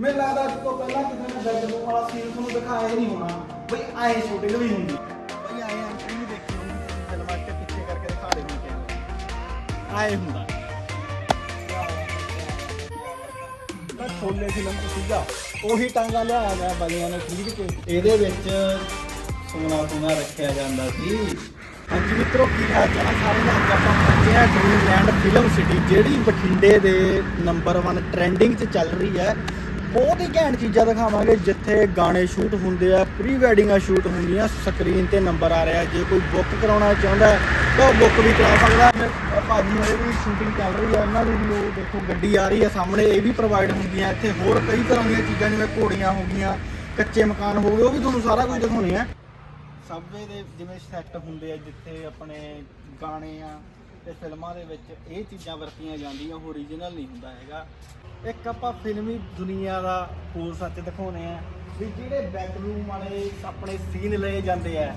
ਮੈਨੂੰ ਲੱਗਦਾ ਅੱਜ ਤੋਂ ਪਹਿਲਾਂ ਕਿਸੇ ਨੇ ਬੈਡਰੂਮ ਵਾਲਾ ਸੀਨ ਤੁਹਾਨੂੰ ਦਿਖਾਇਆ ਹੀ ਨਹੀਂ ਹੋਣਾ। ਬਈ ਆਏ ਸ਼ੂਟਿੰਗ ਵੀ ਹੁੰਦੀ। ਬਈ ਆਏ ਐਂਟਰੀ ਵੀ ਦੇਖੀ ਹੋਣੀ ਫਿਲਮਾਂ ਤੇ ਪਿੱਛੇ ਕਰਕੇ ਦਿਖਾ ਦੇ ਹੁੰਦੇ ਆਏ ਹੁੰਦਾ। ਤਾਂ ਛੋਲੇ ਫਿਲਮ ਸੀਗਾ ਉਹੀ ਟਾਂਗਾ ਲਿਆਇਆ ਗਿਆ ਬਾਈਆਂ ਨੇ ਖਰੀਦ ਕੇ? ਇਹਦੇ ਵਿੱਚ ਸੋਨਾ ਸੋਨਾ ਰੱਖਿਆ ਜਾਂਦਾ ਸੀ। ਹਾਂਜੀ ਮਿੱਤਰੋ ਕੀ ਹਾਲ ਚਾਲ? ਸਾਰੇ ਦਾ? ਆਪਾਂ ਪਹੁੰਚੇ ਆ ਡ੍ਰੀਮਲੈਂਡ ਫਿਲਮ ਸਿਟੀ ਜਿਹੜੀ ਬਠਿੰਡੇ ਦੇ ਨੰਬਰ 1 ਟ੍ਰੈਂਡਿੰਗ 'ਚ ਚੱਲ ਰਹੀ ਹੈ। ਬਹੁਤ ਹੀ ਘੈਂਟ ਚੀਜ਼ਾਂ ਦਿਖਾਵਾਂਗੇ, ਜਿੱਥੇ ਗਾਣੇ ਸ਼ੂਟ ਹੁੰਦੇ ਆ ਪ੍ਰੀ ਵੈਡਿੰਗਾਂ ਸ਼ੂਟ ਹੁੰਦੀਆਂ ਸਕਰੀਨ ਤੇ ਨੰਬਰ ਆ ਰਿਹਾ, ਜੇ ਕੋਈ ਬੁੱਕ ਕਰਾਉਣਾ ਚਾਹੁੰਦਾ ਤਾਂ ਉਹ ਬੁੱਕ ਵੀ ਕਰਾ ਸਕਦਾ ਹੈ। ਅਹ ਭਾਜੀ ਹੋਏ ਵੀ ਸ਼ੂਟਿੰਗ ਚੱਲ ਰਹੀ ਹੈ ਉਹਨਾਂ ਦੀ ਵੀ ਉਹ ਦੇਖੋ ਗੱਡੀ ਆ ਰਹੀ ਹੈ ਸਾਹਮਣੇ, ਇਹ ਵੀ ਪ੍ਰੋਵਾਈਡ ਹੁੰਦੀਆਂ ਇੱਥੇ, ਹੋਰ ਕਈ ਤਰ੍ਹਾਂ ਦੀਆਂ ਚੀਜ਼ਾਂ ਜਿਵੇਂ ਘੋੜੀਆਂ ਹੋ ਗਈਆਂ, ਕੱਚੇ ਮਕਾਨ ਹੋ ਗਏ, ਉਹ ਵੀ ਤੁਹਾਨੂੰ ਸਾਰਾ ਕੁਝ ਦਿਖਾਉਣੇ ਆ। ਸਬਵੇ ਦੇ ਜਿਵੇਂ ਸੈੱਟ ਹੁੰਦੇ ਆ, ਜਿੱਥੇ ਆਪਣੇ ਗਾਣੇ ਆ ਤੇ ਫਿਲਮਾਂ ਦੇ ਵਿੱਚ ਇਹ ਚੀਜ਼ਾਂ ਵਰਤੀਆਂ ਜਾਂਦੀਆਂ, ਉਹ ਓਰੀਜਨਲ ਨਹੀਂ ਹੁੰਦਾ ਹੈਗਾ। ਇੱਕ ਆਪਾਂ ਫਿਲਮੀ ਦੁਨੀਆ ਦਾ ਹੋਰ ਸੱਚ ਦਿਖਾਉਣੇ ਆ ਵੀ ਜਿਹੜੇ ਬੈਡਰੂਮ ਵਾਲੇ ਆਪਣੇ ਸੀਨ ਲਏ ਜਾਂਦੇ ਆ,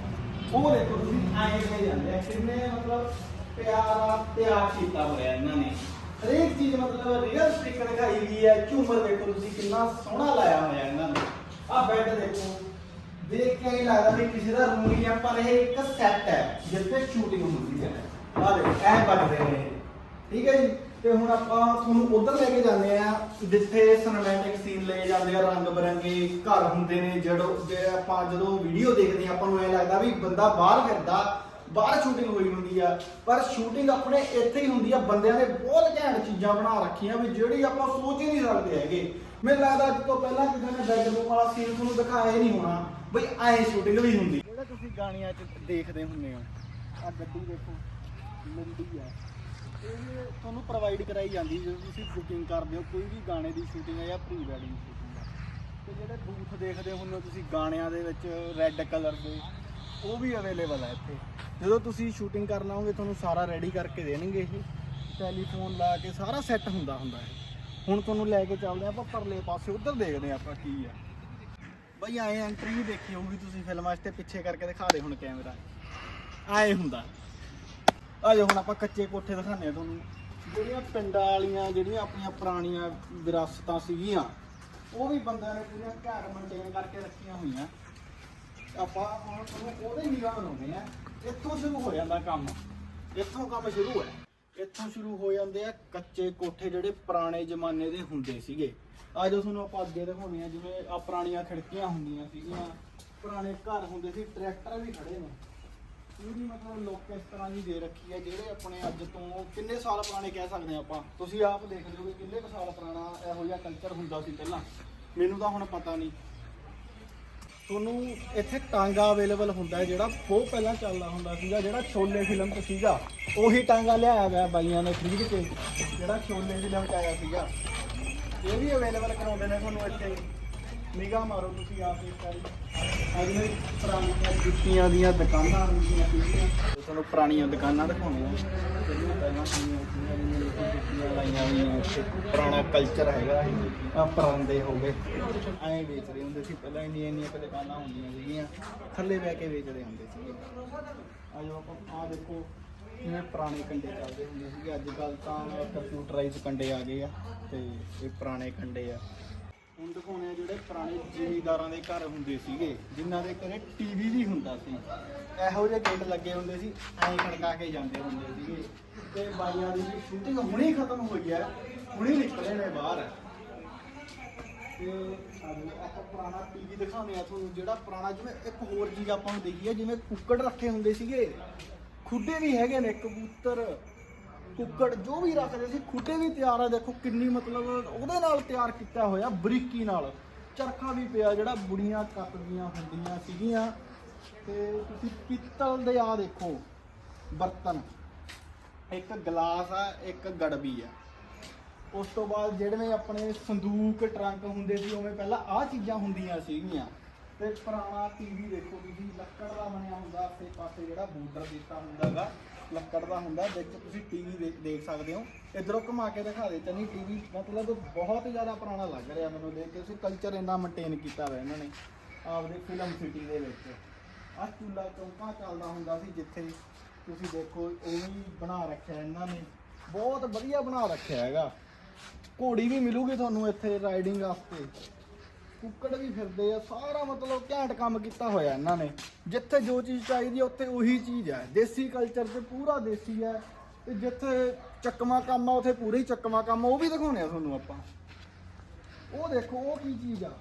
ਉਹ ਦੇਖੋ ਤੁਸੀਂ ਆਏ ਲਏ ਜਾਂਦੇ ਆ, ਕਿੰਨੇ ਮਤਲਬ ਪਿਆਰਾ ਪਿਆਰ ਕੀਤਾ ਹੋਇਆ ਇਹਨਾਂ ਨੇ। ਹਰੇਕ ਚੀਜ਼ ਮਤਲਬ ਰੀਅਲ ਸਟਿਕ ਦਿਖਾਈ ਗਈ ਹੈ ਝੂਮਰ ਦੇਖੋ ਤੁਸੀਂ ਕਿੰਨਾ ਸੋਹਣਾ ਲਾਇਆ ਹੋਇਆ ਇਹਨਾਂ ਨੇ। ਆਹ ਬੈੱਡ ਦੇਖੋ, ਦੇਖ ਕੇ ਇਹ ਲੱਗਦਾ ਵੀ ਕਿਸੇ ਦਾ ਰੂਮ ਨਹੀਂ ਹੈ ਪਰ ਇਹ ਇੱਕ ਸੈੱਟ ਹੈ ਜਿੱਥੇ ਸ਼ੂਟਿੰਗ ਹੁੰਦੀ ਹੈ। ਆਹ ਦੇਖੋ, ਐ ਬਣਦੇ ਨੇ। ਠੀਕ ਹੈ ਜੀ? ਤੇ ਹੁਣ ਆਪਾਂ ਤੁਹਾਨੂੰ ਉਧਰ ਲੈ ਕੇ ਜਾਂਦੇ ਆ, ਜਿੱਥੇ ਸਿਨੇਮੈਟਿਕ ਸੀਨ ਲਏ ਜਾਂਦੇ ਆ, ਰੰਗ ਬਰੰਗੇ ਘਰ ਹੁੰਦੇ ਨੇ ਜਦੋਂ ਜੇ ਆਪਾਂ ਜਦੋਂ ਵੀਡੀਓ ਦੇਖਦੇ ਆ, ਆਪਾਂ ਨੂੰ ਐ ਲੱਗਦਾ ਵੀ ਬੰਦਾ ਬਾਹਰ ਫਿਰਦਾ, ਬਾਹਰ ਸ਼ੂਟਿੰਗ ਹੋਈ ਹੁੰਦੀ ਆ। ਪਰ ਸ਼ੂਟਿੰਗ ਆਪਣੇ ਇੱਥੇ ਹੀ ਹੁੰਦੀ ਆ, ਬੰਦਿਆਂ ਨੇ ਬਹੁਤ ਘੈਂਟ ਚੀਜ਼ਾਂ ਬਣਾ ਰੱਖੀਆਂ ਵੀ ਜਿਹੜੀ ਆਪਾਂ ਸੋਚ ਹੀ ਨਹੀਂ ਸਕਦੇ ਹੈਗੇ। ਮੈਨੂੰ ਲੱਗਦਾ ਅੱਜ ਤੋਂ ਪਹਿਲਾਂ ਕਿਸੇ ਨੇ ਬੈਡਰੂਮ ਵਾਲਾ ਸੀਨ ਤੁਹਾਨੂੰ ਦਿਖਾਇਆ ਹੀ ਨਹੀਂ ਹੋਣਾ, ਬਈ ਐ ਸ਼ੂਟਿੰਗ ਵੀ ਹੁੰਦੀ। ਜਿਹੜਾ ਤੁਸੀਂ ਗਾਣਿਆਂ 'ਚ ਦੇਖਦੇ ਹੁੰਦੇ ਹੋ ਆ ਗੱਡੀ ਦੇਖੋ ਲੰਡੀ ਆ। ਇਹ ਤੁਹਾਨੂੰ ਪ੍ਰੋਵਾਈਡ ਕਰਾਈ ਜਾਂਦੀ ਜਦੋਂ ਤੁਸੀਂ ਬੁਕਿੰਗ ਕਰਦੇ ਹੋ, ਕੋਈ ਵੀ ਗਾਣੇ ਦੀ ਸ਼ੂਟਿੰਗ ਹੈ ਜਾਂ ਪ੍ਰੀ ਵੈਡਿੰਗ ਸ਼ੂਟਿੰਗ ਹੈ। ਤੇ ਜਿਹੜੇ ਬੂਥ ਦੇਖਦੇ ਹੁੰਦੇ ਹੋ ਤੁਸੀਂ ਗਾਣਿਆਂ ਦੇ ਵਿੱਚ ਰੈੱਡ ਕਲਰ ਦੇ, ਉਹ ਵੀ ਅਵੇਲੇਬਲ ਹੈ ਇੱਥੇ। ਜਦੋਂ ਤੁਸੀਂ ਸ਼ੂਟਿੰਗ ਕਰਨ ਆਓਗੇ, ਤੁਹਾਨੂੰ ਸਾਰਾ ਰੈਡੀ ਕਰਕੇ ਦੇਣਗੇ ਇਹ। ਟੈਲੀਫੋਨ ਲਾ ਕੇ ਸਾਰਾ ਸੈੱਟ ਹੁੰਦਾ ਹੁੰਦਾ ਹੈ ਹੁਣ ਤੁਹਾਨੂੰ ਲੈ ਕੇ ਚੱਲਦੇ ਆਪਾਂ, ਪਰਲੇ ਪਾਸੇ, ਉੱਧਰ ਦੇਖਦੇ ਹਾਂ ਆਪਾਂ ਕੀ ਆ ਬਈ ਆਏ ਐਂਟਰੀ ਵੀ ਦੇਖੀ ਹੋਊਗੀ ਤੁਸੀਂ ਫਿਲਮਾਂ 'ਚ ਤੇ ਪਿੱਛੇ ਕਰਕੇ ਦਿਖਾ ਦੇ ਹੁਣ ਕੈਮਰਾ ਆਏ ਹੁੰਦਾ। ਆ ਜਾਓ ਹੁਣ ਆਪਾਂ ਕੱਚੇ ਕੋਠੇ ਦਿਖਾਉਂਦੇ ਆ ਤੁਹਾਨੂੰ। ਜਿਹੜੀਆਂ ਪਿੰਡਾਂ ਵਾਲੀਆਂ, ਜਿਹੜੀਆਂ ਆਪਣੀਆਂ ਪੁਰਾਣੀਆਂ ਵਿਰਾਸਤਾਂ ਸੀਗੀਆਂ, ਉਹ ਵੀ ਬੰਦਿਆਂ ਨੇ ਪੂਰੀਆਂ ਘਰ ਮੇਨਟੇਨ ਕਰਕੇ ਰੱਖੀਆਂ ਹੋਈਆਂ। ਆਪਾਂ ਹੁਣ ਤੁਹਾਨੂੰ ਉਹਦੇ ਨਿਗਾਹ ਬਣਾਉਂਦੇ ਆ ਇੱਥੋਂ ਸ਼ੁਰੂ ਹੋ ਜਾਂਦਾ ਕੰਮ। ਇੱਥੋਂ ਕੰਮ ਸ਼ੁਰੂ ਹੈ ਇੱਥੋਂ ਸ਼ੁਰੂ ਹੋ ਜਾਂਦੇ ਆ ਕੱਚੇ ਕੋਠੇ ਜਿਹੜੇ ਪੁਰਾਣੇ ਜ਼ਮਾਨੇ ਦੇ ਹੁੰਦੇ ਸੀਗੇ। ਆ ਜੋ ਤੁਹਾਨੂੰ ਆਪਾਂ ਅੱਗੇ ਦਿਖਾਉਂਦੇ ਆ ਜਿਵੇਂ ਆ ਪੁਰਾਣੀਆਂ ਖਿੜਕੀਆਂ ਹੁੰਦੀਆਂ ਸੀਗੀਆਂ। ਪੁਰਾਣੇ ਘਰ ਹੁੰਦੇ ਸੀ, ਟਰੈਕਟਰ ਵੀ ਖੜੇ ਨੇ। ਪੂਰੀ ਮਤਲਬ ਲੋਕ ਇਸ ਤਰ੍ਹਾਂ ਦੀ ਦੇ ਰੱਖੀ ਹੈ ਜਿਹੜੇ ਆਪਣੇ ਅੱਜ ਤੋਂ ਕਿੰਨੇ ਸਾਲ ਪੁਰਾਣੇ ਕਹਿ ਸਕਦੇ ਹਾਂ ਆਪਾਂ। ਤੁਸੀਂ ਆਪ ਦੇਖ ਲਓ ਕਿ ਕਿੰਨੇ ਕੁ ਸਾਲ ਪੁਰਾਣਾ ਇਹੋ ਜਿਹਾ ਕਲਚਰ ਹੁੰਦਾ ਸੀ ਪਹਿਲਾਂ। ਮੈਨੂੰ ਤਾਂ ਹੁਣ ਪਤਾ ਨਹੀਂ। ਤੁਹਾਨੂੰ ਇੱਥੇ ਟਾਂਗਾ ਅਵੇਲੇਬਲ ਹੁੰਦਾ ਹੈ ਜਿਹੜਾ ਬਹੁਤ ਪਹਿਲਾਂ ਚੱਲਦਾ ਹੁੰਦਾ ਸੀਗਾ, ਜਿਹੜਾ ਛੋਲੇ ਫਿਲਮ 'ਚ ਸੀਗਾ। ਉਹੀ ਟਾਂਗਾ ਲਿਆਇਆ ਗਿਆ ਬਾਈਆਂ ਨੇ ਖਰੀਦ ਕੇ, ਜਿਹੜਾ ਛੋਲੇ ਫਿਲਮ 'ਚ ਆਇਆ ਸੀਗਾ। ਇਹ ਵੀ ਅਵੇਲੇਬਲ ਕਰਾਉਂਦੇ ਨੇ ਤੁਹਾਨੂੰ ਇੱਥੇ। ਨਿਗਾਹ ਮਾਰੋ ਤੁਸੀਂ ਆਪ ਇੱਕ ਵਾਰੀ। ਅਗਲੇ ਪੁਰਾਣੀਆਂ ਜੁੱਤੀਆਂ ਦੀਆਂ ਦੁਕਾਨਾਂ ਹੁੰਦੀਆਂ ਸੀਗੀਆਂ। ਤੁਹਾਨੂੰ ਪੁਰਾਣੀਆਂ ਦੁਕਾਨਾਂ ਦਿਖਾਉਣੀਆਂ। ਜਿਹੜੀਆਂ ਪਹਿਲਾਂ ਸੀਗੀਆਂ ਸੀਗੀਆਂ ਜਿਵੇਂ ਲੋਕੀ ਜੁੱਤੀਆਂ ਲਾਈਆਂ ਹੋਈਆਂ ਉੱਥੇ। ਪੁਰਾਣਾ ਕਲਚਰ ਹੈਗਾ ਆ ਪਰਾਂਦੇ ਹੋ ਗਏ। ਐਂ ਵੇਚਦੇ ਹੁੰਦੇ ਸੀ। ਪਹਿਲਾਂ ਇੰਨੀਆਂ ਇੰਨੀਆਂ ਕੁ ਦੁਕਾਨਾਂ ਹੁੰਦੀਆਂ ਸੀਗੀਆਂ। ਥੱਲੇ ਬਹਿ ਕੇ ਵੇਚਦੇ ਹੁੰਦੇ ਸੀਗੇ। ਆਜੋ ਆਪਾਂ ਆ ਦੇਖੋ। ਜਿਵੇਂ ਪੁਰਾਣੇ ਕੰਡੇ ਚੱਲਦੇ ਹੁੰਦੇ ਸੀਗੇ। ਅੱਜ ਕੱਲ ਤਾਂ ਕੰਪਿਊਟਰਾਈਜ਼ ਕੰਡੇ ਆ ਗਏ ਆ। ਤੇ ਇਹ ਪੁਰਾਣੇ ਕੰਡੇ ਆ। ਹੁਣ ਦਿਖਾਉਣੇ ਆ ਜਿਹੜੇ ਪੁਰਾਣੇ ਜ਼ਿਮੀਂਦਾਰਾਂ ਦੇ ਘਰ ਹੁੰਦੇ ਸੀਗੇ, ਜਿਨ੍ਹਾਂ ਦੇ ਘਰੇ ਟੀਵੀ ਵੀ ਹੁੰਦਾ ਸੀ। ਇਹੋ ਜਿਹੇ ਗੇਟ ਲੱਗੇ ਹੁੰਦੇ ਸੀ, ਐਂ ਖੜਕਾ ਕੇ ਜਾਂਦੇ ਹੁੰਦੇ ਸੀਗੇ। ਤੇ ਬਾਈਆਂ ਦੀ ਵੀ ਸ਼ੂਟਿੰਗ ਹੁਣੇ ਖਤਮ ਹੋਈ ਹੈ, ਹੁਣੇ ਨਿਕਲੇ ਨੇ ਬਾਹਰ। ਤੇ ਸਾਨੂੰ ਆਪਾਂ ਪੁਰਾਣਾ ਟੀਵੀ ਦਿਖਾਉਂਦੇ ਆ ਤੁਹਾਨੂੰ, ਜਿਹੜਾ ਪੁਰਾਣਾ ਜਿਵੇਂ ਇੱਕ ਹੋਰ ਚੀਜ਼ ਆਪਾਂ ਨੂੰ ਦੇਖੀ ਹੈ, ਜਿਵੇਂ ਕੁੱਕੜ ਰੱਖੇ ਹੁੰਦੇ ਸੀਗੇ। ਖੁੱਡੇ ਵੀ ਹੈਗੇ ਨੇ, ਕਬੂਤਰ। ਕੁੱਕੜ ਜੋ ਵੀ ਰੱਖਦੇ ਸੀ, ਖੁੱਡੇ ਵੀ ਤਿਆਰ ਆ। ਦੇਖੋ ਕਿੰਨੀ ਮਤਲਬ ਉਹਦੇ ਨਾਲ ਤਿਆਰ ਕੀਤਾ ਹੋਇਆ, ਬਰੀਕੀ ਨਾਲ। ਚਰਖਾ ਵੀ ਪਿਆ ਜਿਹੜਾ ਬੁੜੀਆਂ ਕੱਤਦੀਆਂ ਹੁੰਦੀਆਂ ਸੀਗੀਆਂ। ਤੇ ਤੁਸੀਂ ਪਿੱਤਲ ਦੇ ਆ ਦੇਖੋ, ਬਰਤਨ। ਇੱਕ ਗਲਾਸ ਆ, ਇੱਕ ਗੜਬੀ ਆ। ਉਸ ਤੋਂ ਬਾਅਦ ਜਿਹੜੇ ਆਪਣੇ ਸੰਦੂਕ, ਟਰੰਕ ਹੁੰਦੇ ਸੀ, ਉਵੇਂ ਪਹਿਲਾਂ ਆਹ ਚੀਜ਼ਾਂ ਹੁੰਦੀਆਂ ਸੀਗੀਆਂ। ਤੇ ਪੁਰਾਣਾ ਟੀਵੀ ਦੇਖੋ ਤੁਸੀਂ, ਲੱਕੜ ਦਾ ਬਣਿਆ ਹੁੰਦਾ ਆਸੇ ਪਾਸੇ ਜਿਹੜਾ ਬੋਰਡਰ ਦਿੱਤਾ ਹੈਗਾ ਲੱਕੜ ਦਾ ਹੁੰਦਾ, ਵਿੱਚ ਤੁਸੀਂ ਟੀਵੀ ਦੇਖ ਸਕਦੇ ਹੋ। ਇਧਰੋਂ ਘੁਮਾ ਕੇ ਦਿਖਾ ਦੇ, ਚੰਨੀ ਟੀਵੀ ਮਤਲਬ ਬਹੁਤ ਜ਼ਿਆਦਾ ਪੁਰਾਣਾ ਲੱਗ ਰਿਹਾ ਮੈਨੂੰ ਦੇਖ ਕੇ, ਤੁਸੀਂ ਕਲਚਰ ਇੰਨਾ ਮੇਨਟੇਨ ਕੀਤਾ ਹੋਇਆ ਇਹਨਾਂ ਨੇ, ਆਪਦੇ ਫਿਲਮ ਸਿਟੀ ਦੇ ਵਿੱਚ। ਆਹ ਚੂਲਾ ਚੌਂਕਾ ਚੱਲਦਾ ਹੁੰਦਾ ਸੀ ਜਿੱਥੇ ਤੁਸੀਂ ਦੇਖੋ, ਉਹ ਵੀ ਬਣਾ ਰੱਖਿਆ ਇਹਨਾਂ ਨੇ, ਬਹੁਤ ਵਧੀਆ ਬਣਾ ਰੱਖਿਆ ਹੈਗਾ। ਘੋੜੀ ਵੀ ਮਿਲੂਗੀ ਤੁਹਾਨੂੰ ਇੱਥੇ ਰਾਈਡਿੰਗ ਵਾਸਤੇ। ਕੁੱਕੜ ਵੀ ਫਿਰਦੇ ਆ, ਸਾਰਾ ਮਤਲਬ ਘੈਂਟ ਕੰਮ ਕੀਤਾ ਹੋਇਆ ਇਹਨਾਂ ਨੇ। ਜਿੱਥੇ ਜੋ ਚੀਜ਼ ਚਾਹੀਦੀ ਹੈ ਉੱਥੇ ਉਹੀ ਚੀਜ਼ ਹੈ ਦੇਸੀ ਕਲਚਰ ਤੇ ਪੂਰਾ ਦੇਸੀ ਹੈ ਤੇ ਜਿੱਥੇ ਚੱਕਮਾ ਕੰਮ ਆ, ਉੱਥੇ ਪੂਰਾ ਹੀ ਚੱਕਮਾ ਕੰਮ ਆ। ਉਹ ਵੀ ਦਿਖਾਉਣੇ ਆ ਤੁਹਾਨੂੰ ਆਪਾਂ। ਉਹ ਦੇਖੋ, ਉਹ ਕੀ ਚੀਜ਼ ਆ।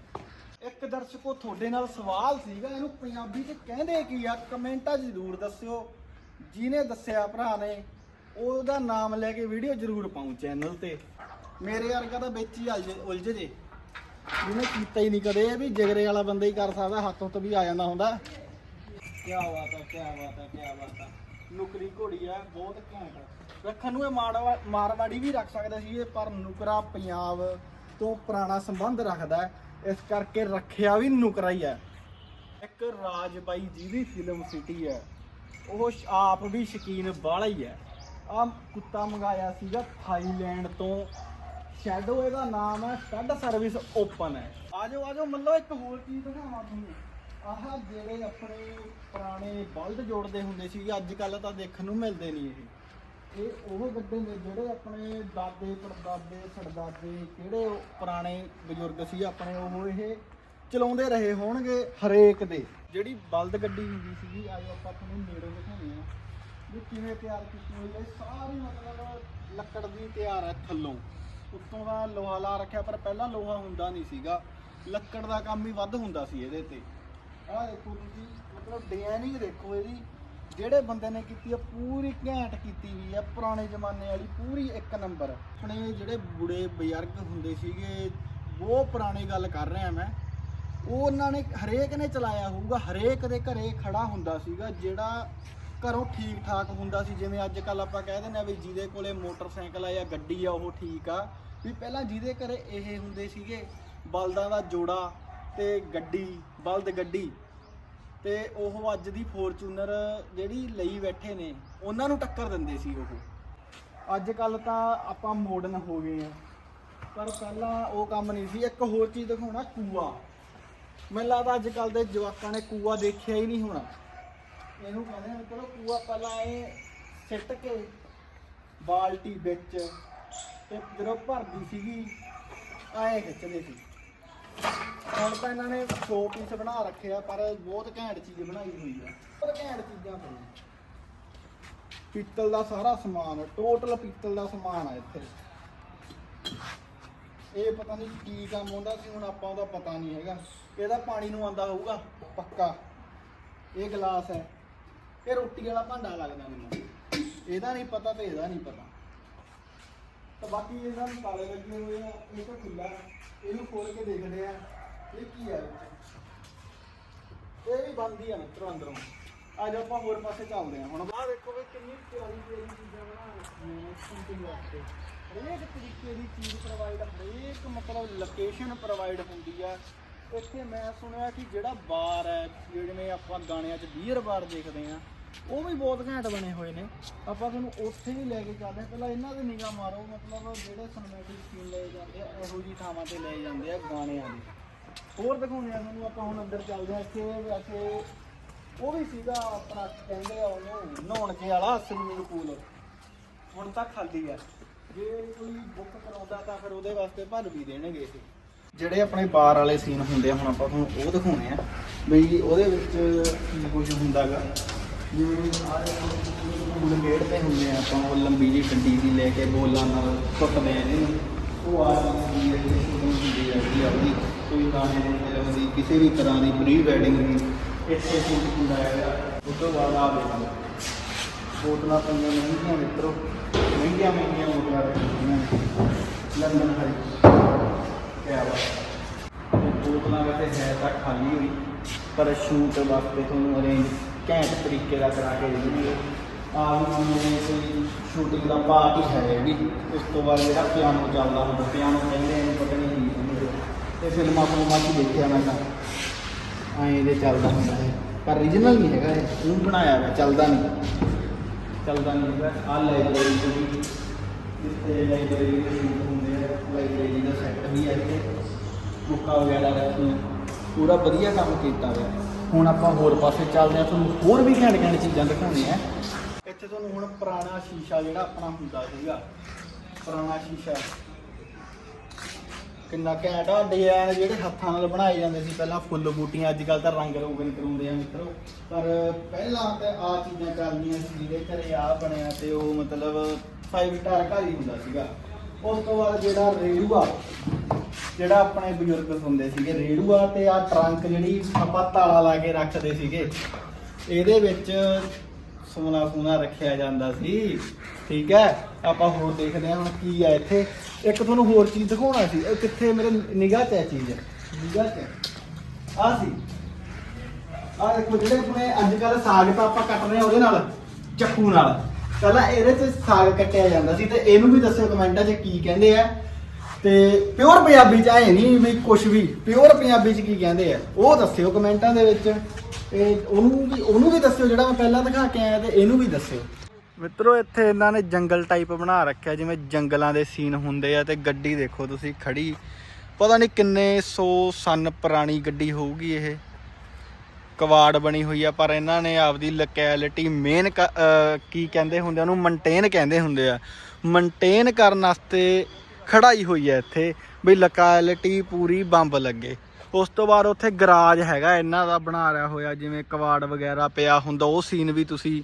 ਇੱਕ ਦਰਸ਼ਕੋ ਤੁਹਾਡੇ ਨਾਲ ਸਵਾਲ ਸੀਗਾ, ਇਹਨੂੰ ਪੰਜਾਬੀ 'ਚ ਕਹਿੰਦੇ ਕੀ ਆ? ਕਮੈਂਟਾਂ 'ਚ ਜ਼ਰੂਰ ਦੱਸਿਓ। ਜਿਹਨੇ ਦੱਸਿਆ ਭਰਾ ਨੇ, ਉਹਦਾ ਨਾਮ ਲੈ ਕੇ ਵੀਡੀਓ ਜ਼ਰੂਰ ਪਾਉਂ ਚੈਨਲ ਤੇ। ਮੇਰੇ ਵਰਗਾ ਤਾਂ ਵਿੱਚ ਹੀ ਉਲਝ ਉਲਝ ਜੇ। ਜਿਹਨੇ ਕੀਤਾ ਹੀ ਨਹੀਂ ਕਦੇ ਵੀ ਜਿਗਰੇ ਵਾਲਾ ਬੰਦਾ ਹੀ ਕਰ ਸਕਦਾ, ਹੱਥੋਂ ਤੋਂ ਵੀ ਆ ਜਾਂਦਾ ਹੁੰਦਾ। ਕੀ ਬਾਤ ਹੈ ਕੀ ਬਾਤ ਹੈ ਕੀ ਬਾਤ ਹੈ ਨੁਕਰੀ ਘੋੜੀ ਹੈ ਬਹੁਤ ਘੈਂਟ। ਰੱਖਣ ਨੂੰ ਇਹ ਮਾੜਵਾ ਮਾਰਵਾੜੀ ਵੀ ਰੱਖ ਸਕਦਾ ਸੀ ਇਹ, ਪਰ ਨੁਕਰਾ ਪੰਜਾਬ ਤੋਂ ਪੁਰਾਣਾ ਸੰਬੰਧ ਰੱਖਦਾ ਇਸ ਕਰਕੇ ਰੱਖਿਆ ਵੀ ਨੁਕਰਾ ਹੀ ਹੈ। ਇੱਕ ਰਾਜ ਬਾਈ ਦੀ ਫਿਲਮ ਸਿਟੀ ਹੈ। ਉਹ ਆਪ ਵੀ ਸ਼ਕੀਨ ਬਾਲਾ ਹੀ ਹੈ। ਆ ਕੁੱਤਾ ਮੰਗਾਇਆ ਸੀਗਾ ਥਾਈਲੈਂਡ ਤੋਂ। ਸ਼ੈਡੋ ਇਹਦਾ ਨਾਮ ਹੈ ਸਟੱਡ ਸਰਵਿਸ ਓਪਨ ਹੈ। ਆਜੋ ਆਜੋ, ਮੱਲੋ, ਇੱਕ ਹੋਰ ਚੀਜ਼ ਦਿਖਾਵਾਂ ਤੁਹਾਨੂੰ। ਆਹ ਜਿਹੜੇ ਆਪਣੇ ਪੁਰਾਣੇ ਬਲਦ ਜੋੜਦੇ ਹੁੰਦੇ ਸੀ ਅੱਜ ਕੱਲ ਤਾਂ ਦੇਖਣ ਨੂੰ ਮਿਲਦੇ ਨਹੀਂ ਇਹ। ਇਹ ਉਹ ਗੱਡੇ ਨੇ ਜਿਹੜੇ ਆਪਣੇ ਦਾਦੇ, ਪੜਦਾਦੇ, ਸੜਦਾਦੇ ਕਿਹੜੇ ਪੁਰਾਣੇ ਬਜ਼ੁਰਗ ਸੀ, ਆਪਣੇ ਉਹ ਇਹ ਚਲਾਉਂਦੇ ਰਹੇ ਹੋਣਗੇ ਹਰੇਕ ਦੇ। ਜਿਹੜੀ ਬਲਦ ਗੱਡੀ ਹੁੰਦੀ ਸੀਗੀ, ਆਜੋ ਆਪਾਂ ਤੁਹਾਨੂੰ ਨੇੜੇ ਦਿਖਾਉਂਦੇ ਆ ਵੀ ਕਿਵੇਂ ਤਿਆਰ ਕੀਤੀ ਹੋਈ ਹੈ, ਸਾਰੀ ਮਤਲਬ ਲੱਕੜ ਦੀ ਤਿਆਰ ਹੈ ਥੱਲੋਂ। ਉੱਤੋਂ ਦਾ ਲੋਹਾ ਲਾ ਰੱਖਿਆ, ਪਰ ਪਹਿਲਾਂ ਲੋਹਾ ਹੁੰਦਾ ਨਹੀਂ ਸੀਗਾ। ਲੱਕੜ ਦਾ ਕੰਮ ਹੀ ਵੱਧ ਹੁੰਦਾ ਸੀ ਇਹਦੇ ਤੇ। ਆਹ ਦੇਖੋ ਤੁਸੀਂ, ਮਤਲਬ ਡਿਜ਼ਾਈਨਿੰਗ ਦੇਖੋ ਇਹਦੀ। ਜਿਹੜੇ ਬੰਦੇ ਨੇ ਕੀਤੀ ਆ, ਪੂਰੀ ਘੈਂਟ ਕੀਤੀ ਵੀ ਆ, ਪੁਰਾਣੇ ਜ਼ਮਾਨੇ ਵਾਲੀ ਪੂਰੀ ਇੱਕ ਨੰਬਰ। ਆਪਣੇ ਜਿਹੜੇ ਬੁੜੇ ਬਜ਼ੁਰਗ ਹੁੰਦੇ ਸੀਗੇ ਉਹ ਪੁਰਾਣੀ ਗੱਲ ਕਰ ਰਿਹਾ ਮੈਂ। ਉਹ ਉਹਨਾਂ ਨੇ, ਹਰੇਕ ਨੇ ਚਲਾਇਆ ਹੋਊਗਾ। ਹਰੇਕ ਦੇ ਘਰੇ ਖੜਾ ਹੁੰਦਾ ਸੀਗਾ, ਜਿਹੜਾ ਘਰੋਂ ਠੀਕ ਠਾਕ ਹੁੰਦਾ ਸੀ, ਜਿਵੇਂ ਅੱਜ ਕੱਲ ਆਪਾਂ ਕਹਿ ਦਿੰਦੇ ਆ ਵੀ ਜਿਹਦੇ ਕੋਲੇ ਮੋਟਰਸਾਈਕਲ ਆ ਜਾਂ ਗੱਡੀ ਆ, ਉਹ ਠੀਕ ਆ। ਵੀ ਪਹਿਲਾਂ ਜਿਹਦੇ ਘਰੇ ਇਹ ਹੁੰਦੇ ਸੀਗੇ, ਬਲਦਾਂ ਦਾ ਜੋੜਾ ਤੇ ਗੱਡੀ, ਬਲਦ ਗੱਡੀ। ਤੇ ਉਹ ਅੱਜ ਦੀ ਫੋਰਚੂਨਰ ਜਿਹੜੀ ਲਈ ਬੈਠੇ ਨੇ, ਉਹਨਾਂ ਨੂੰ ਟੱਕਰ ਦਿੰਦੇ ਸੀ ਉਹ। ਅੱਜ ਕੱਲ ਤਾਂ ਆਪਾਂ ਮਾਡਰਨ ਹੋ ਗਏ ਆ। ਪਰ ਪਹਿਲਾਂ ਉਹ ਕੰਮ ਨਹੀਂ ਸੀ। ਇੱਕ ਹੋਰ ਚੀਜ਼ ਦਿਖਾਉਣਾ, ਕੂਆ। ਮੈਨੂੰ ਲੱਗਦਾ ਅੱਜ ਕੱਲ ਦੇ ਜਵਾਕਾਂ ਨੇ ਕੂਆ ਦੇਖਿਆ ਹੀ ਨਹੀਂ ਹੋਣਾ। ਇਹਨੂੰ ਕਹਿੰਦੇ ਨੇ ਚਲੋ ਕੂਆ ਪਹਿਲਾਂ ਇਹ ਸਿੱਟ ਕੇ ਬਾਲਟੀ ਵਿੱਚ ਤੇ ਜਦੋਂ ਭਰਦੀ ਸੀਗੀ, ਐਂ ਖਿੱਚਦੇ ਸੀ। ਹੁਣ ਤਾਂ ਇਹਨਾਂ ਨੇ ਸ਼ੋ ਪੀਸ ਬਣਾ ਰੱਖਿਆ ਪਰ ਬਹੁਤ ਘੈਂਟ ਚੀਜ਼ ਬਣਾਈ ਹੋਈ ਆ। ਬਹੁਤ ਘੈਂਟ ਚੀਜ਼ਾਂ ਬਣੀਆਂ ਪੀਤਲ ਦਾ ਸਾਰਾ ਸਮਾਨ ਟੋਟਲ ਪਿੱਤਲ ਦਾ ਸਮਾਨ ਆ ਇੱਥੇ। ਇਹ ਪਤਾ ਨਹੀਂ ਕੀ ਕੰਮ ਹੁੰਦਾ ਸੀ, ਹੁਣ ਆਪਾਂ ਉਹਦਾ ਪਤਾ ਨਹੀਂ ਹੈਗਾ। ਇਹਦਾ ਪਾਣੀ ਨੂੰ ਆਂਦਾ ਹੋਊਗਾ, ਪੱਕਾ। ਇਹ ਗਲਾਸ ਹੈ। ਇਹ ਰੋਟੀ ਵਾਲਾ ਭਾਂਡਾ ਲੱਗਦਾ ਮੈਨੂੰ। ਇਹਦਾ ਨਹੀਂ ਪਤਾ ਤੇ ਇਹਦਾ ਨਹੀਂ ਪਤਾ। ਤਾਂ ਬਾਕੀ ਇਹਨਾਂ ਨੂੰ ਤਾਲੇ ਲੱਗੇ ਹੋਏ ਆ, ਇਹ ਤਾਂ ਖੁੱਲਾ ਇਹਨੂੰ ਖੋਲ ਕੇ ਦੇਖਦੇ ਆ, ਇਹ ਕੀ ਹੈ ਇਹ ਵੀ ਬੰਦ ਹੀ ਆ ਮਿੱਤਰੋ ਅੰਦਰੋਂ। ਅੱਜ ਆਪਾਂ ਹੋਰ ਪਾਸੇ ਚੱਲਦੇ ਆ ਹੁਣ। ਬਾਹਰ ਦੇਖੋ ਵੀ ਕਿੰਨੀ ਪਿਆਰੀ ਪਿਆਰੀ ਚੀਜ਼ਾਂ ਬਣਾ ਰੱਖੀਆਂ ਸ਼ੂਟਿੰਗ ਵਾਸਤੇ। ਹਰੇਕ ਤਰੀਕੇ ਦੀ ਚੀਜ਼ ਪ੍ਰੋਵਾਈਡ ਹਰੇਕ ਮਤਲਬ ਲੋਕੇਸ਼ਨ ਪ੍ਰੋਵਾਈਡ ਹੁੰਦੀ ਆ। ਇੱਥੇ ਮੈਂ ਸੁਣਿਆ ਕਿ ਜਿਹੜਾ ਬਾਰ ਹੈ, ਜਿਵੇਂ ਆਪਾਂ ਗਾਣਿਆਂ 'ਚ ਬੀਅਰ ਬਾਰ ਦੇਖਦੇ ਆ ਉਹ ਵੀ ਬਹੁਤ ਘੈਂਟ ਬਣੇ ਹੋਏ ਨੇ। ਆਪਾਂ ਤੁਹਾਨੂੰ ਉੱਥੇ ਹੀ ਲੈ ਕੇ ਚੱਲਦੇ ਹਾਂ। ਪਹਿਲਾਂ ਇਹਨਾਂ ਦੀ ਨਿਗਾਹ ਮਾਰੋ, ਮਤਲਬ ਜਿਹੜੇ ਸਿਨੇਮੈਟਿਕ ਸੀਨ ਲਏ ਜਾਂਦੇ ਆ, ਇਹੋ ਜੀ ਥਾਵਾਂ ਤੇ ਲਏ ਜਾਂਦੇ ਆ ਗਾਣਿਆਂ ਦੇ। ਹੋਰ ਦਿਖਾਉਂਦੇ ਆ ਤੁਹਾਨੂੰ, ਆਪਾਂ ਹੁਣ ਅੰਦਰ ਚੱਲਦੇ ਆ ਇੱਥੇ ਵੈਸੇ ਉਹ ਵੀ ਸੀਗਾ ਆਪਣਾ ਕਹਿੰਦੇ ਆ ਉਹਨੂੰ ਨਹਾਉਣ ਕੇ ਵਾਲਾ ਸਵਿਮਿੰਗ ਪੂਲ ਹੁਣ ਤਾਂ ਖਾਲੀ ਆ। ਜੇ ਕੋਈ ਬੁੱਕ ਕਰਾਉਂਦਾ ਤਾਂ ਫਿਰ ਉਹਦੇ ਵਾਸਤੇ ਭਰ ਵੀ ਦੇਣਗੇ ਇਹ। ਜਿਹੜੇ ਆਪਣੇ ਬਾਰ ਵਾਲੇ ਸੀਨ ਹੁੰਦੇ ਆ, ਹੁਣ ਆਪਾਂ ਤੁਹਾਨੂੰ ਉਹ ਦਿਖਾਉਣੇ ਆ। ਬਈ ਉਹਦੇ ਵਿੱਚ ਕੀ ਕੁਝ ਹੁੰਦਾਗਾ। ਜਿਵੇਂ ਆਹ ਪੂਲ ਖੇਡਦੇ ਹੁੰਦੇ ਆ, ਆਪਾਂ ਉਹ ਲੰਬੀ ਜਿਹੀ ਡੰਡੀ ਦੀ ਲੈ ਕੇ ਬੋਲਾਂ ਨਾਲ ਕੁੱਟਦੇ ਆ ਇਹਨੂੰ ਉਹ ਆ ਜਾਂਦੀ ਹੈ ਜਿਹੜੀ ਸ਼ੂਟਿੰਗ ਹੁੰਦੀ ਹੈ ਜੀ ਆਪਣੀ ਕੋਈ ਗਾਣੇ ਦੀ ਫਿਲਮ ਦੀ ਕਿਸੇ ਵੀ ਤਰ੍ਹਾਂ ਦੀ ਪ੍ਰੀ ਵੈਡਿੰਗ ਦੀ ਇੱਥੇ ਸ਼ੂਟ ਹੁੰਦਾ ਹੈਗਾ ਉਸ ਤੋਂ ਬਾਅਦ ਆ ਦੇਖੋ ਬੋਤਲਾਂ ਪਈਆਂ ਮਹਿੰਗੀਆਂ, ਮਿੱਤਰੋ। ਮਹਿੰਗੀਆਂ ਮਹਿੰਗੀਆਂ ਬੋਤਲਾਂ ਰੱਖੀਆਂ ਨੇ। ਲੰਡਨ ਹਰੀ ਕਿਆ ਬਾਤ ਬੋਤਲਾਂ ਵੈਸੇ ਹੈ ਤਾਂ ਖਾਲੀ ਹੋਈ, ਪਰ ਸ਼ੂਟ ਵਾਸਤੇ ਤੁਹਾਨੂੰ ਅਰੇਂਜ ਘੈਂਟ ਤਰੀਕੇ ਦਾ ਕਰਾ ਕੇ ਦੇਣਗੇ ਆ ਵੀ ਤੁਹਾਨੂੰ ਕੋਈ ਸ਼ੂਟਿੰਗ ਦਾ ਪਾਰਟ ਹੀ ਹੈ ਵੀ। ਉਸ ਤੋਂ ਬਾਅਦ ਜਿਹੜਾ ਪਿਆਨੋ ਚੱਲਦਾ ਹੁੰਦਾ ਪਿਆਨੋ ਕਹਿੰਦੇ ਇਹਨੂੰ ਪਤਾ ਨਹੀਂ ਕੀ ਕਹਿੰਦੇ ਤੇ ਫਿਲਮਾਂ ਫਿਲਮਾਂ 'ਚ ਹੀ ਦੇਖਿਆ ਮੈਂ ਤਾਂ। ਐਂ ਇਹਦੇ ਚੱਲਦਾ ਹੁੰਦਾ ਹੈ ਪਰ ਰੀਜਨਲ ਨਹੀਂ ਹੈਗਾ ਇਹ। ਉਹ ਬਣਾਇਆ ਹੋਇਆ, ਚੱਲਦਾ ਨਹੀਂ। ਚੱਲਦਾ ਨਹੀਂ ਹੈਗਾ। ਆ ਲਾਇਬ੍ਰੇਰੀ ਤੋਂ ਵੀ ਲਾਇਬ੍ਰੇਰੀ ਦੇ ਸ਼ੂਟ ਹੁੰਦੇ ਆ ਲਾਇਬ੍ਰੇਰੀ ਦਾ ਸੈੱਟ ਵੀ ਹੈ ਇੱਥੇ। ਬੁੱਕਾਂ ਵਗੈਰਾ ਰੱਖੀਆਂ। ਪੂਰਾ ਵਧੀਆ ਕੰਮ ਕੀਤਾ ਹੋਇਆ। ਹੁਣ ਆਪਾਂ ਹੋਰ ਪਾਸੇ ਚੱਲਦੇ ਆ ਤੁਹਾਨੂੰ ਹੋਰ ਵੀ ਘੈਂਟ ਘੈਂਟ ਚੀਜ਼ਾਂ ਦਿਖਾਉਂਦੇ ਆ ਇੱਥੇ ਤੁਹਾਨੂੰ ਹੁਣ ਪੁਰਾਣਾ ਸ਼ੀਸ਼ਾ ਜਿਹੜਾ ਆਪਣਾ ਹੁੰਦਾ ਸੀਗਾ, ਪੁਰਾਣਾ ਸ਼ੀਸ਼ਾ। ਕਿੰਨਾ ਘੈਂਟ ਆ, ਡਿਜ਼ਾਈਨ ਜਿਹੜੇ ਹੱਥਾਂ ਨਾਲ ਬਣਾਏ ਜਾਂਦੇ ਸੀ, ਪਹਿਲਾਂ ਫੁੱਲ ਬੂਟੀਆਂ ਅੱਜ ਕੱਲ ਤਾਂ ਰੰਗ ਰੋਗਨ ਕਰਾਉਂਦੇ ਆ ਮਿੱਤਰੋ। ਪਰ ਪਹਿਲਾਂ ਤਾਂ ਆ ਚੀਜ਼ਾਂ ਚੱਲਦੀਆਂ ਸੀ, ਜਿਹਦੇ ਘਰੇ ਆ ਬਣਿਆ ਤੇ ਉਹ ਮਤਲਬ ਫਾਈਵ ਸਟਾਰ ਘਰ ਹੀ ਹੁੰਦਾ ਸੀਗਾ। ਉਸ ਤੋਂ ਬਾਅਦ ਜਿਹੜਾ ਰੇੜੂਆ ਜਿਹੜਾ ਆਪਣੇ ਬਜ਼ੁਰਗ ਹੁੰਦੇ ਸੀਗੇ, ਰੇੜੂਆ ਤੇ ਆ ਟਰੰਕ ਜਿਹੜੀ ਆਪਾਂ ਤਾਲਾ ਲਾ ਕੇ ਰੱਖਦੇ ਸੀਗੇ, ਇਹਦੇ ਵਿੱਚ ਸੋਨਾ ਸੋਨਾ ਰੱਖਿਆ ਜਾਂਦਾ ਸੀ। ਠੀਕ ਹੈ? ਆਪਾਂ ਹੋਰ ਦੇਖਦੇ ਹਾਂ ਹੁਣ ਕੀ ਹੈ ਇੱਥੇ। ਇੱਕ ਤੁਹਾਨੂੰ ਹੋਰ ਚੀਜ਼ ਦਿਖਾਉਣਾ ਸੀ। ਇਹ ਕਿੱਥੇ ਮੇਰੇ ਨਿਗਾਹ 'ਚ ਹੈ ਚੀਜ਼? ਨਿਗਾਹ 'ਚ ਆ ਸੀ। ਆ ਦੇਖੋ ਜਿਹੜੇ ਆਪਣੇ ਅੱਜ ਕੱਲ ਸਾਗ ਤਾਂ ਆਪਾਂ ਕੱਟ ਰਹੇ ਹਾਂ ਉਹਦੇ ਨਾਲ, ਚੱਕੂ ਨਾਲ। ਪਹਿਲਾਂ ਇਹਦੇ 'ਚ ਸਾਗ ਕੱਟਿਆ ਜਾਂਦਾ ਸੀ ਤੇ ਇਹਨੂੰ ਵੀ ਦੱਸਿਓ ਕਮੈਂਟਾਂ 'ਚ ਕੀ ਕਹਿੰਦੇ ਆ। ਤੇ ਪਿਓਰ ਪੰਜਾਬੀ 'ਚ ਐ ਨਹੀਂ ਵੀ ਕੁਝ ਵੀ ਪਿਓਰ ਪੰਜਾਬੀ 'ਚ ਕੀ ਕਹਿੰਦੇ ਆ? ਉਹ ਦੱਸਿਓ ਕਮੈਂਟਾਂ ਦੇ ਵਿੱਚ ਤੇ ਉਹਨੂੰ ਵੀ ਉਹਨੂੰ ਵੀ ਦੱਸਿਓ ਜਿਹੜਾ ਮੈਂ ਪਹਿਲਾਂ ਦਿਖਾ ਕੇ ਆਇਆ ਤੇ ਇਹਨੂੰ ਵੀ ਦੱਸਿਓ। ਮਿੱਤਰੋ, ਇੱਥੇ ਇਹਨਾਂ ਨੇ ਜੰਗਲ ਟਾਈਪ ਬਣਾ ਰੱਖਿਆ, ਜਿਵੇਂ ਜੰਗਲਾਂ ਦੇ ਸੀਨ ਹੁੰਦੇ ਆ ਤੇ ਗੱਡੀ ਦੇਖੋ ਤੁਸੀਂ ਖੜੀ। ਪਤਾ ਨਹੀਂ ਕਿੰਨੇ 100 ਸਨ ਪੁਰਾਣੀ ਗੱਡੀ ਹੋਊਗੀ ਇਹ। ਕਵਾੜ ਬਣੀ ਹੋਈ ਆ, ਪਰ ਇਹਨਾਂ ਨੇ ਆਪਦੀ ਲੋਕੈਲਿਟੀ ਮੇਨ ਕੀ ਕਹਿੰਦੇ ਹੁੰਦੇ ਉਹਨੂੰ ਮੇਨਟੇਨ ਕਹਿੰਦੇ ਹੁੰਦੇ ਆ। ਮੇਨਟੇਨ ਕਰਨ ਵਾਸਤੇ ਖੜਾਈ ਹੋਈ ਹੈ ਇੱਥੇ ਵੀ ਲੋਕੈਲਿਟੀ ਪੂਰੀ ਬੰਬ ਲੱਗੇ। ਉਸ ਤੋਂ ਬਾਅਦ ਉੱਥੇ ਗਰਾਜ ਹੈਗਾ ਇਹਨਾਂ ਦਾ ਬਣਾ ਰਿਹਾ ਹੋਇਆ ਜਿਵੇਂ ਕਵਾੜ ਵਗੈਰਾ ਪਿਆ ਹੁੰਦਾ ਉਹ ਸੀਨ ਵੀ ਤੁਸੀਂ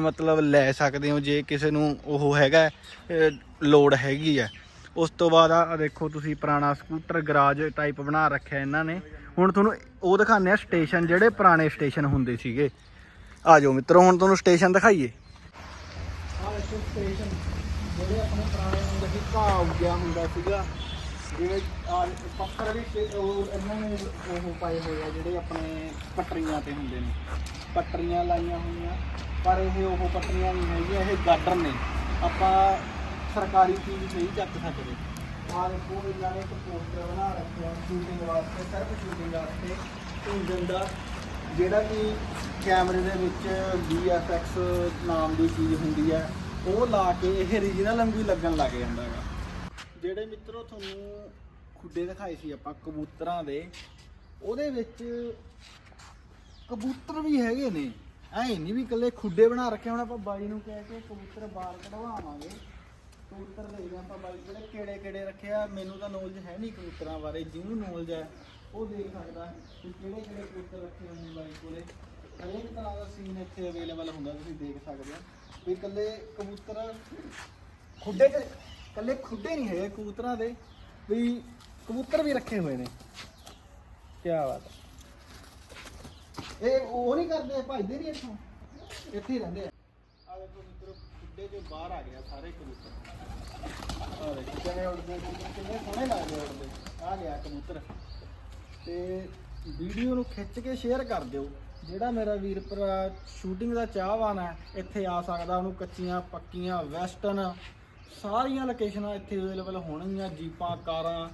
ਮਤਲਬ ਲੈ ਸਕਦੇ ਹੋ ਜੇ ਕਿਸੇ ਨੂੰ ਉਹ ਹੈਗਾ ਅਹ, ਲੋੜ ਹੈਗੀ ਹੈ। ਉਸ ਤੋਂ ਬਾਅਦ ਆ ਦੇਖੋ ਤੁਸੀਂ ਪੁਰਾਣਾ ਸਕੂਟਰ ਗਰਾਜ ਟਾਈਪ ਬਣਾ ਰੱਖਿਆ ਇਹਨਾਂ ਨੇ। ਹੁਣ ਤੁਹਾਨੂੰ ਉਹ ਦਿਖਾਉਂਦੇ ਆ ਸਟੇਸ਼ਨ ਜਿਹੜੇ ਪੁਰਾਣੇ ਸਟੇਸ਼ਨ ਹੁੰਦੇ ਸੀਗੇ। ਆ ਜਾਓ ਮਿੱਤਰੋ ਹੁਣ ਤੁਹਾਨੂੰ ਸਟੇਸ਼ਨ ਦਿਖਾਈਏ। ਆ ਦੇਖੋ ਸਟੇਸ਼ਨ ਜਿਹੜੇ ਆਪਣੇ ਪੁਰਾਣੇ ਹੁੰਦੇ ਸੀ, ਘਾਹ ਉੱਗਿਆ ਹੁੰਦਾ ਸੀਗਾ। ਜਿਵੇਂ ਆ ਪੱਥਰ ਵੀ ਤੇ ਉਹ ਇਹਨਾਂ ਨੇ ਉਹ ਪਾਏ ਹੋਏ ਆ, ਜਿਹੜੇ ਆਪਣੇ ਪਟਰੀਆਂ ਤੇ ਹੁੰਦੇ ਨੇ। ਪਟਰੀਆਂ ਲਾਈਆਂ ਹੋਈਆਂ, ਪਰ ਇਹ ਉਹ ਪਟਰੀਆਂ ਨਹੀਂ ਹੈਗੀਆਂ, ਇਹ ਗਾਡਰ ਨੇ। ਆਪਾਂ ਸਰਕਾਰੀ ਚੀਜ਼ ਨਹੀਂ ਚੱਕ ਸਕਦੇ। ਆ ਦੇਖੋ, ਇਹਨਾਂ ਨੇ ਇੱਕ ਪੋਸਟਰ ਬਣਾ ਰੱਖਿਆ ਸ਼ੂਟਿੰਗ ਵਾਸਤੇ, ਸਿਰਫ ਸ਼ੂਟਿੰਗ ਵਾਸਤੇ ਇੰਜਨ ਦਾ, ਜਿਹੜਾ ਕਿ ਕੈਮਰੇ ਦੇ ਵਿੱਚ VFX ਨਾਮ ਦੀ ਚੀਜ਼ ਹੁੰਦੀ ਹੈ। ਉਹ ਲਾ ਕੇ ਇਹ ਰੀਜਨਲ ਵਾਂਗੂ ਹੀ ਲੱਗਣ ਲੱਗ ਜਾਂਦਾ ਹੈਗਾ। ਜਿਹੜੇ ਮਿੱਤਰੋ ਤੁਹਾਨੂੰ ਖੁੱਡੇ ਦਿਖਾਏ ਸੀ ਆਪਾਂ ਕਬੂਤਰਾਂ ਦੇ, ਉਹਦੇ ਵਿੱਚ ਕਬੂਤਰ ਵੀ ਹੈਗੇ ਨੇ। ਐ ਨਹੀਂ ਵੀ ਇਕੱਲੇ ਖੁੱਡੇ ਬਣਾ ਰੱਖੇ ਹੁਣ, ਆਪਾਂ ਬਾਈ ਨੂੰ ਕਹਿ ਕੇ ਕਬੂਤਰ ਬਾਹਰ ਕਢਵਾਵਾਂਗੇ। ਕਬੂਤਰ ਦੇਖਦੇ ਆਪਾਂ ਬਾਈ ਜਿਹੜੇ ਕਿਹੜੇ ਕਿਹੜੇ ਆ। ਮੈਨੂੰ ਤਾਂ ਨੌਲੇਜ ਹੈ ਨਹੀਂ ਕਬੂਤਰਾਂ ਬਾਰੇ ਜਿਹਨੂੰ ਨੌਲੇਜ ਹੈ, ਉਹ ਦੇਖ ਸਕਦਾ ਕਿ ਕਿਹੜੇ ਕਿਹੜੇ ਕਬੂਤਰ ਰੱਖੇ ਹੋਏ ਨੇ ਬਾਈ ਕੋਲੇ। ਹਰੇਕ ਤਰ੍ਹਾਂ ਦਾ ਸੀਨ ਇੱਥੇ ਅਵੇਲੇਬਲ ਹੁੰਦਾ, ਤੁਸੀਂ ਦੇਖ ਸਕਦੇ ਹੋ। ਵੀ ਇਕੱਲੇ ਕਬੂਤਰ ਖੁੱਡੇ ਤੇ ਇਕੱਲੇ ਖੁੱਡੇ ਨਹੀਂ ਹੈਗੇ ਕਬੂਤਰਾਂ ਦੇ ਵੀ ਕਬੂਤਰ ਵੀ ਰੱਖੇ ਹੋਏ ਨੇ। ਕੀ ਬਾਤ ਹੈ। ਇਹ ਉਹ ਨਹੀਂ ਕਰਦੇ ਭਜਦੇ ਨਹੀਂ ਇੱਥੋਂ। ਇੱਥੇ ਹੀ ਰਹਿੰਦੇ ਆ। ਆ ਦੇਖੋ ਮਿੱਤਰੋ ਖੁੱਡੇ ਦੇ ਬਾਹਰ ਆ ਗਿਆ ਸਾਰੇ ਕਬੂਤਰ। ਆ ਦੇਖੋ ਕਿਵੇਂ ਉੜਦੇ ਕਿੰਨੇ ਸੋਹਣੇ ਲੱਗਦੇ ਉੜਦੇ ਆ ਗਿਆ ਕਬੂਤਰ। ਤੇ ਵੀਡੀਓ ਨੂੰ ਖਿੱਚ ਕੇ ਸ਼ੇਅਰ ਕਰ ਦਿਓ। ਜਿਹੜਾ ਮੇਰਾ ਵੀਰ ਭਰਾ ਸ਼ੂਟਿੰਗ ਦਾ ਚਾਹਵਾਨ ਹੈ, ਇੱਥੇ ਆ ਸਕਦਾ, ਉਹਨੂੰ ਕੱਚੀਆਂ, ਪੱਕੀਆਂ ਵੈਸਟਰਨ ਸਾਰੀਆਂ ਲੋਕੇਸ਼ਨਾਂ ਇੱਥੇ ਅਵੇਲੇਬਲ ਹੋਣਗੀਆਂ, ਜੀਪਾਂ, ਕਾਰਾਂ,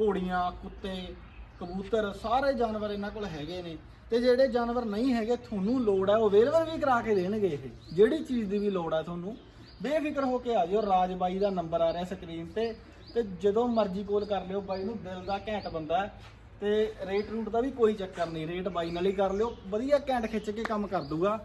ਘੋੜੀਆਂ, ਕੁੱਤੇ, ਕਬੂਤਰ, ਸਾਰੇ ਜਾਨਵਰ ਇਹਨਾਂ ਕੋਲ ਹੈਗੇ ਨੇ। ਤੇ ਜਿਹੜੇ ਜਾਨਵਰ ਨਹੀਂ ਹੈਗੇ, ਤੁਹਾਨੂੰ ਲੋੜ ਹੈ, ਉਹ ਅਵੇਲੇਬਲ ਵੀ ਕਰਾ ਕੇ ਦੇਣਗੇ ਇਹ। ਜਿਹੜੀ ਚੀਜ਼ ਦੀ ਵੀ ਲੋੜ ਹੈ ਤੁਹਾਨੂੰ, ਬੇਫਿਕਰ ਹੋ ਕੇ ਆ ਜਿਓ ਰਾਜ ਬਾਈ ਦਾ ਨੰਬਰ ਆ ਰਿਹਾ ਸਕਰੀਨ ਤੇ। ਤੇ ਜਦੋਂ ਮਰਜ਼ੀ ਕਾਲ ਕਰ ਲਿਓ, ਬਾਈ ਨੂੰ ਦਿਲ ਦਾ ਘੈਂਟ ਬੰਦਾ ਹੈ। ਤੇ ਰੇਟ ਰੂਟ ਦਾ ਵੀ ਕੋਈ ਚੱਕਰ ਨਹੀਂ। ਰੇਟ ਬਾਈ ਨਾਲ ਹੀ ਕਰ ਲਿਓ। ਵਧੀਆ ਘੈਂਟ ਖਿੱਚ ਕੇ ਕੰਮ ਕਰ ਦੂਗਾ।